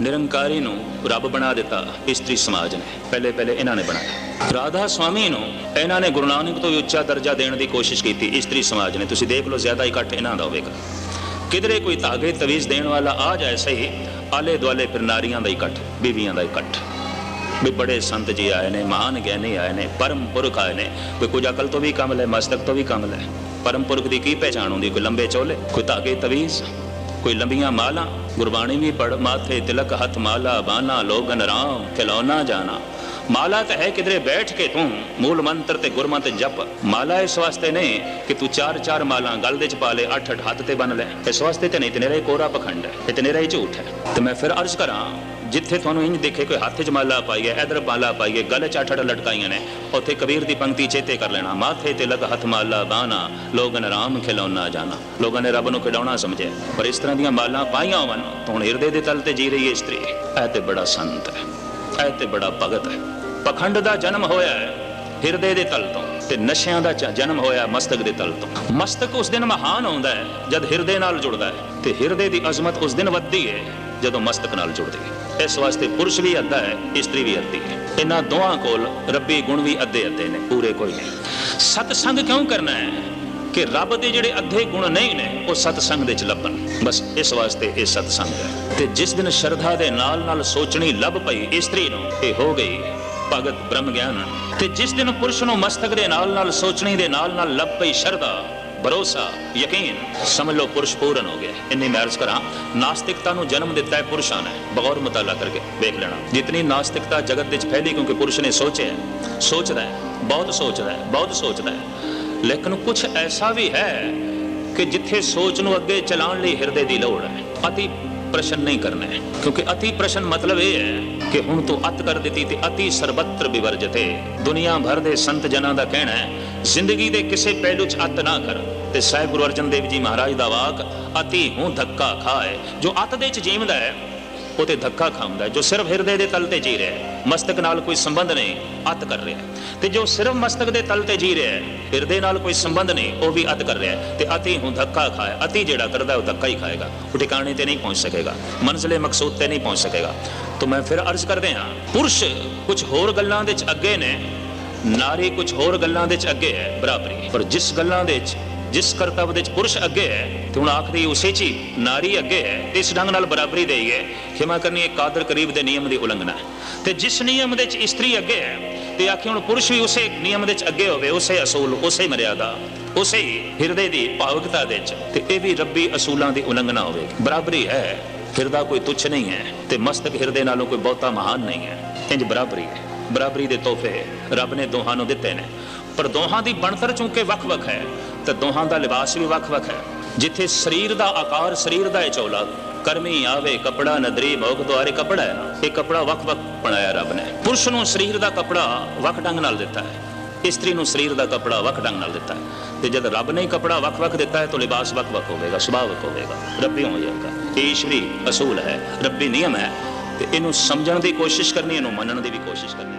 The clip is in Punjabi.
ਨਿਰੰਕਾਰੀ ਨੂੰ ਰੱਬ ਬਣਾ ਦਿੱਤਾ ਇਸਤਰੀ ਸਮਾਜ ਨੇ। ਪਹਿਲੇ ਪਹਿਲੇ ਇਹਨਾਂ ਨੇ ਬਣਾਇਆ। ਰਾਧਾ ਸਵਾਮੀ ਨੂੰ ਇਹਨਾਂ ਨੇ ਗੁਰੂ ਨਾਨਕ ਤੋਂ ਵੀ ਉੱਚਾ ਦਰਜਾ ਦੇਣ ਦੀ ਕੋਸ਼ਿਸ਼ ਕੀਤੀ, ਇਸਤਰੀ ਸਮਾਜ ਨੇ। ਤੁਸੀਂ ਦੇਖ ਲਓ, ਜ਼ਿਆਦਾ ਇਕੱਠ ਇਹਨਾਂ ਦਾ ਹੋਵੇਗਾ। ਕਿਧਰੇ ਕੋਈ ਤਾਗੇ ਤਵੀਜ਼ ਦੇਣ ਵਾਲਾ ਆ ਜਾਏ ਸਹੀ, ਆਲੇ ਦੁਆਲੇ ਫਿਰ ਨਾਰੀਆਂ ਦਾ ਇਕੱਠ, ਬੀਵੀਆਂ ਦਾ ਇਕੱਠ। ਵੀ ਬੜੇ ਸੰਤ ਜੀ ਆਏ ਨੇ, ਮਹਾਨ ਗਿਆਨੀ ਆਏ ਨੇ, ਪਰਮ ਪੁਰਖ ਆਏ ਨੇ। ਕੋਈ ਕੁਝ ਅਕਲ ਤੋਂ ਵੀ ਕਮਲ ਹੈ ਮਸਤਕ ਤੋਂ ਵੀ ਕਮਲ ਲੈ। ਪਰਮ ਪੁਰਖ ਦੀ ਕੀ ਪਹਿਚਾਣ ਹੁੰਦੀ? ਕੋਈ ਲੰਬੇ ਚੋਲੇ, ਕੋਈ ਤਾਗੇ ਤਵੀਜ਼? ਕੋਈ ਲੰਬੀਆਂ ਮਾਲਾ, ਗੁਰਬਾਣੀ ਵੀ ਪੜ ਮਾਥੇ ਤਿਲਕ ਹੱਥ ਮਾਲਾ ਬਾਨਾ ਲੋਗਨ ਰਾਮ, ਖਿਲੌਣਾ ਜਾਣਾ। ਮਾਲਾ ਤਾਂ ਹੈ ਕਿਧਰੇ ਬੈਠ ਕੇ ਤੂੰ, ਮੂਲ ਮੰਤਰ ਤੇ ਗੁਰਮੰਤ ਜਪ। ਮਾਲਾ ਇਸ ਵਾਸਤੇ ਨਹੀਂ ਕਿ ਤੂੰ ਚਾਰ ਚਾਰ ਮਾਲਾ ਗਲ ਦੇ ਚ ਪਾ ਲੈ, ਅੱਠ ਅੱਠ ਹੱਥ ਤੇ ਬੰਨ ਲੈ। ਇਸ ਵਾਸਤੇ ਤੇ ਨਹੀਂ, ਤੇ ਨੇਰਾ ਕੋਰਾ ਪਖੰਡ ਹੈ ਇਹ ਤੇ ਨੇਰਾ ਹੀ ਝੂਠ ਹੈ। ਤੇ ਮੈਂ ਫਿਰ ਅਰਜ਼ ਕਰਾਂ ਜਿੱਥੇ ਤੁਹਾਨੂੰ ਇੰਜ ਦੇਖੇ ਕੋਈ ਹੱਥ 'ਚ ਮਾਲਾ ਪਾਈ ਹੈ ਇਧਰ ਮਾਲਾ ਪਾਈ ਹੈ 'ਚ ਅੱਠ ਲਟਕਾਈਆਂ ਨੇ, ਉੱਥੇ ਕਬੀਰ ਦੀ ਪੰਕਤੀ ਚੇਤੇ ਕਰ ਲੈਣਾ, ਮਾਥੇ ਤੇ ਲਗ ਹੱਥ ਮਾਲਾ ਬਾਣਾ, ਲੋਗਨ ਰਾਮ ਖਿਲੌਣਾ ਜਾਣਾ। ਲੋਕਾਂ ਨੇ ਰੱਬ ਨੂੰ ਖਿਡਾਉਣਾ ਸਮਝਿਆ, ਪਰ ਇਸ ਤਰ੍ਹਾਂ ਦੀਆਂ ਮਾਲਾਂ ਪਾਈਆਂ ਹੋਵਨ ਤਾਂ ਹੁਣ ਹਿਰਦੇ ਦੇ ਤਲ ਤੇ ਜੀ ਰਹੀ ਹੈ ਇਸਤਰੀ। ਇਹ ਤੇ ਬੜਾ ਸੰਤ ਹੈ, ਇਹ ਤੇ ਬੜਾ ਭਗਤ ਹੈ। ਪਖੰਡ ਦਾ ਜਨਮ ਹੋਇਆ ਹੈ, ਹਿਰਦੇ ਦੇ ਤਲ ਤੋਂ, ਤੇ ਨਸ਼ਿਆਂ ਦਾ ਜਨਮ ਹੋਇਆ ਮਸਤਕ ਦੇ ਤਲ ਤੋਂ। ਮਸਤਕ ਉਸ ਦਿਨ ਮਹਾਨ ਹੁੰਦਾ ਹੈ, ਜਦ ਹਿਰਦੇ ਨਾਲ ਜੁੜਦਾ ਹੈ, ਤੇ ਹਿਰਦੇ ਦੀ ਅਜ਼ਮਤ ਉਸ ਦਿਨ ਵੱਧਦੀ ਹੈ, ਜਦੋਂ ਮਸਤਕ ਨਾਲ ਜੁੜਦੀ ਹੈ। ਇਸ ਵਾਸਤੇ ਪੁਰਸ਼ ਵੀ ਅੱਧਾ ਹੈ, ਇਸਤਰੀ ਵੀ ਅੱਧੀ ਹੈ। ਇਹਨਾਂ ਦੋਹਾਂ ਕੋਲ ਰੱਬੀ ਗੁਣ ਵੀ ਅੱਧੇ ਅੱਧੇ ਨੇ, ਪੂਰੇ ਕੋਈ ਨਹੀਂ। ਸਤਸੰਗ ਕਿਉਂ ਕਰਨਾ ਹੈ? ਕਿ ਰੱਬ ਦੇ ਜਿਹੜੇ ਅੱਧੇ ਗੁਣ ਨਹੀਂ ਨੇ, ਉਹ ਸਤਸੰਗ ਦੇ ਚ ਲੱਭਣ। ਬਸ ਇਸ ਵਾਸਤੇ ਇਹ ਸਤਸੰਗ ਹੈ। ਤੇ ਜਿਸ ਦਿਨ ਸ਼ਰਧਾ ਦੇ ਨਾਲ ਨਾਲ ਸੋਚਣੀ ਲੱਭ ਪਈ ਇਸਤਰੀ ਨੂੰ, ਇਹ ਹੋ ਗਈ ਭਗਤ ਬ੍ਰਹਮ ਗਿਆਨ ਤੇ ਜਿਸ ਦਿਨ ਪੁਰਸ਼ ਨੂੰ ਮਸਤਕ ਦੇ ਨਾਲ ਨਾਲ, ਸੋਚਣੀ ਦੇ ਨਾਲ ਨਾਲ ਲੱਭ ਪਈ ਸ਼ਰਧਾ ਭਰੋਸਾ, ਯਕੀਨ, ਸਮਝ ਲਓ ਪੁਰਸ਼ ਪੂਰਨ ਹੋ ਗਿਆ। ਇੰਨੀ ਮੈਂ ਅਰਜ਼ ਕਰਾਂ, ਨਾਸਤਿਕਤਾ ਨੂੰ ਜਨਮ ਦਿੱਤਾ ਹੈ ਪੁਰਸ਼ਾਂ ਨੇ ਬਗੌਰ ਮਤਾਲਾ ਕਰਕੇ ਵੇਖ ਲੈਣਾ। ਜਿਤਨੀ ਨਾਸਤਿਕਤਾ ਜਗਤ ਵਿੱਚ ਫੈਲੀ, ਕਿਉਂਕਿ ਪੁਰਸ਼ ਨੇ ਸੋਚਿਆ ਸੋਚਦਾ ਹੈ, ਬਹੁਤ ਸੋਚਦਾ ਹੈ, ਬਹੁਤ ਸੋਚਦਾ ਹੈ। ਲੇਕਿਨ ਕੁਝ ਐਸਾ ਵੀ ਹੈ ਕਿ ਜਿੱਥੇ ਸੋਚ ਨੂੰ ਅੱਗੇ ਚਲਾਉਣ ਲਈ ਹਿਰਦੇ ਦੀ ਲੋੜ ਹੈ। ਅਤੀ ਪ੍ਰਸ਼ਨ ਨਹੀਂ ਕਰਨਾ। ਹੈ ਕਿਉਂਕਿ ਅਤੀ ਪ੍ਰਸ਼ਨ ਮਤਲਬ ਇਹ ਹੈ ਕਿ ਹੁਣ ਤੂੰ ਅਤ ਕਰ ਦਿੱਤੀ ਤੇ ਅਤੀ ਸਰਬੱਤਰ ਵਿਵਰਜਤੇ ਦੁਨੀਆ ਭਰ ਦੇ ਸੰਤ ਜਨਾਂ ਦਾ ਕਹਿਣਾ ਹੈ, ਜ਼ਿੰਦਗੀ ਦੇ ਕਿਸੇ ਪਹਿਲੂ 'ਚ ਅਤ ਨਾ ਕਰ। ਤੇ ਸਾਹਿਬ ਗੁਰੂ ਅਰਜਨ ਦੇਵ ਜੀ ਮਹਾਰਾਜ ਦਾ ਵਾਕ, ਅਤੀ ਹੂੰ ਧੱਕਾ ਖਾਏ। ਜੋ ਅਤ ਦੇ 'ਚ ਜੀਵਦਾ ਹੈ ਉਹ ਧੱਕਾ ਖਾਂਦਾ ਜੋ ਸਿਰਫ ਹਿਰਦੇ ਦੇ ਤਲ ਤੇ ਜੀ ਰਿਹਾ ਹੈ, ਮਸਤਕ ਨਾਲ ਕੋਈ ਸੰਬੰਧ ਨਹੀਂ, ਅਤ ਕਰ ਰਿਹਾ ਤੇ ਜੋ ਸਿਰਫ ਮਸਤਕ ਦੇ ਤਲ ਤੇ ਜੀ ਰਿਹਾ ਹੈ, ਹਿਰਦੇ ਨਾਲ ਕੋਈ ਸੰਬੰਧ ਨਹੀਂ, ਉਹ ਵੀ ਅਤ ਕਰ ਰਿਹਾ ਹੈ। ਤੇ ਅਤੀ ਹੂੰ ਧੱਕਾ ਖਾਏ, ਅਤੀ ਜਿਹੜਾ ਕਰਦਾ ਉਹ ਧੱਕਾ ਹੀ ਖਾਏਗਾ। ਉਹ ਟਿਕਾਣੇ ਤੇ ਨਹੀਂ ਪਹੁੰਚ ਸਕੇਗਾ, ਮੰਜ਼ਲੇ ਮਕਸੂਦ ਤੇ ਨਹੀਂ ਪਹੁੰਚ ਸਕੇਗਾ। ਤਾਂ ਮੈਂ ਫਿਰ ਅਰਜ਼ ਕਰਦੇ ਹਾਂ, ਪੁਰਸ਼ ਕੁਝ ਹੋਰ ਗੱਲਾਂ ਦੇ ਚ ਅੱਗੇ ਨੇ, ਨਾਰੀ ਕੁਝ ਹੋਰ ਗੱਲਾਂ ਦੇ ਚ ਅੱਗੇ ਹੈ, ਬਰਾਬਰੀ। ਪਰ ਜਿਸ ਗੱਲਾਂ ਦੇ ਚ, ਜਿਸ ਕਰਤੱਵ ਦੇ ਚ ਪੁਰਸ਼ ਅੱਗੇ ਹੈ ਤੇ ਹੁਣ ਆਖਰੀ ਉਸੇ ਚ ਨਾਰੀ ਅੱਗੇ ਹੈ ਤੇ ਇਸ ਢੰਗ ਨਾਲ ਬਰਾਬਰੀ ਦੇਈ ਹੈ ਖਿਮਾ ਕਰਨੀ ਇੱਕ ਕਾਦਰ ਕਰੀਬ ਦੇ ਨਿਯਮ ਦੀ ਉਲੰਘਣਾ ਹੈ। ਤੇ ਜਿਸ ਨਿਯਮ ਦੇ ਚ ਇਸਤਰੀ ਅੱਗੇ ਹੈ, ਤੇ ਆਖੀ ਹੁਣ ਪੁਰਸ਼ ਵੀ ਉਸੇ ਨਿਯਮ ਦੇ ਚ ਅੱਗੇ ਹੋਵੇ, ਉਸੇ ਅਸੂਲ, ਉਸੇ ਮਰਿਆਦਾ, ਉਸੇ ਹਿਰਦੇ ਦੀ ਭਾਵੁਕਤਾ ਦੇ ਚ, ਤੇ ਇਹ ਵੀ ਰੱਬੀ ਅਸੂਲਾਂ ਦੀ ਉਲੰਘਣਾ ਹੋਵੇਗੀ ਬਰਾਬਰੀ ਹੈ, ਹਿਰਦਾ ਕੋਈ ਤੁੱਛ ਨਹੀਂ ਹੈ, ਤੇ ਮਸਤਕ ਹਿਰਦੇ ਨਾਲੋਂ ਕੋਈ ਬਹੁਤਾ ਮਹਾਨ ਨਹੀਂ ਹੈ। ਇੰਜ ਬਰਾਬਰੀ ਹੈ। ਬਰਾਬਰੀ ਦੇ ਤੋਹਫੇ ਰੱਬ ਨੇ ਦੋਹਾਂ ਨੂੰ ਦਿੱਤੇ ਨੇ। ਪਰ ਦੋਹਾਂ ਦੀ ਬਣਤਰ ਚੂੰਕਿ ਵੱਖ-ਵੱਖ ਹੈ, ਤੇ ਦੋਹਾਂ ਦਾ ਲਿਬਾਸ ਵੀ ਵੱਖ-ਵੱਖ ਹੈ। ਜਿੱਥੇ ਸਰੀਰ ਦਾ ਆਕਾਰ, ਸਰੀਰ ਦਾ ਹੈ ਚੋਲਾ, ਕਰਮੀ ਆਵੇ, ਕਪੜਾ ਨਦਰੀ ਮੋਗ ਦੁਆਰੇ ਕਪੜਾ ਹੈ ਇਹ ਕਪੜਾ ਵੱਖ-ਵੱਖ ਬਣਾਇਆ ਰੱਬ ਨੇ। ਪੁਰਸ਼ ਨੂੰ ਸਰੀਰ ਦਾ ਕਪੜਾ ਵੱਖ ਢੰਗ ਨਾਲ ਦਿੱਤਾ ਹੈ, ਇਸਤਰੀ ਨੂੰ ਸਰੀਰ ਦਾ ਕਪੜਾ ਵੱਖ ਢੰਗ ਨਾਲ ਦਿੱਤਾ ਹੈ। ਤੇ ਜਦ ਰੱਬ ਨੇ ਹੀ ਕਪੜਾ ਵੱਖ-ਵੱਖ ਦਿੱਤਾ ਹੈ, ਤਾਂ ਲਿਬਾਸ ਵੱਖ-ਵੱਖ ਹੋਵੇਗਾ ਸੁਭਾਵਿਕ ਹੋਵੇਗਾ, ਰੱਬੀ ਹੋ ਜਾਏਗਾ ਇਹ ਈਸ਼ਵਰੀ ਅਸੂਲ ਹੈ, ਰੱਬੀ ਨਿਯਮ ਹੈ, ਤੇ ਇਹਨੂੰ ਸਮਝਣ ਦੀ ਕੋਸ਼ਿਸ਼ ਕਰਨੀ, ਇਹਨੂੰ ਮੰਨਣ ਦੀ ਵੀ ਕੋਸ਼ਿਸ਼ ਕਰਨੀ